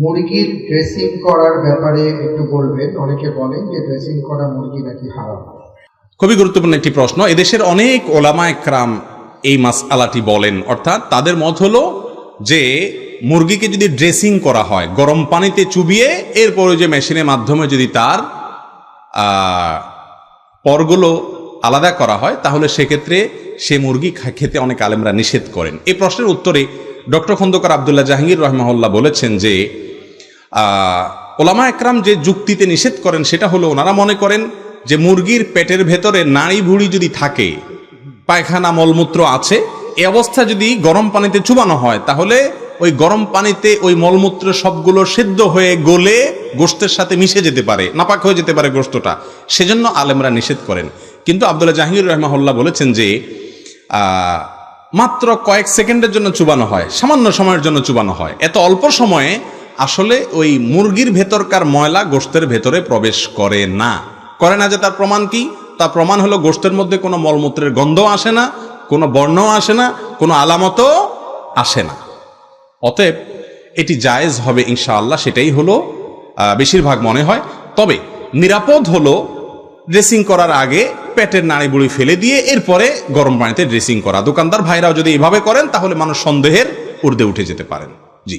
মুরগির ড্রেসিং করার ব্যাপারে একটু বলবেন। অনেকে বলেন যে ড্রেসিং করা মুরগি নাকি হারাম। খুবই গুরুত্বপূর্ণ একটি প্রশ্ন। এদেশের অনেক ওলামা একরাম এই মাস আলাটি বলেন, অর্থাৎ তাদের মত হলো যে, মুরগিকে যদি ড্রেসিং করা হয়, গরম পানিতে চুবিয়ে এরপরে যে মেশিনের মাধ্যমে যদি তার পরগুলো আলাদা করা হয়, তাহলে সেক্ষেত্রে সে মুরগি খেতে অনেক আলেমরা নিষেধ করেন। এই প্রশ্নের উত্তরে ডক্টর খন্দকার আবদুল্লাহ জাহাঙ্গীর রহমাউল্লাহ বলেছেন যে ওলামা একরাম যে যুক্তিতে নিষেধ করেন সেটা হলো ওনারা মনে করেন যে মুরগির পেটের ভেতরে নাড়ি ভুড়ি যদি থাকে, পায়খানা, মলমূত্র আছে, এই অবস্থা যদি গরম পানিতে চুবানো হয়, তাহলে ওই গরম পানিতে ওই মলমূত্র সবগুলো সিদ্ধ হয়ে গলে গোস্তের সাথে মিশে যেতে পারে, নাপাক হয়ে যেতে পারে গোস্তটা সেজন্য আলেমরা নিষেধ করেন। কিন্তু আবদুল্লাহ জাহাঙ্গীর রহমাহুল্লাহ বলেছেন যে মাত্র কয়েক সেকেন্ডের জন্য চুবানো হয়, সামান্য সময়ের জন্য চুবানো হয়। এত অল্প সময়ে আসলে ওই মুরগির ভেতরকার ময়লা গোস্তের ভেতরে প্রবেশ করে না। করে না যে তার প্রমাণ কি? তার প্রমাণ হলো গোস্তের মধ্যে কোনো মলমূত্রের গন্ধ আসে না, কোনো বর্ণও আসে না, কোনো আলামতও আসে না। অতএব এটি জায়েজ হবে ইনশাআল্লাহ, সেটাই হলো বেশিরভাগ মনে হয়। তবে নিরাপদ হলো ড্রেসিং করার আগে পেটের নাড়ি বুড়ি ফেলে দিয়ে এরপরে গরম পানিতে ড্রেসিং করা। দোকানদার ভাইরাও যদি এভাবে করেন, তাহলে মানুষ সন্দেহের উর্দে উঠে যেতে পারেন। জি।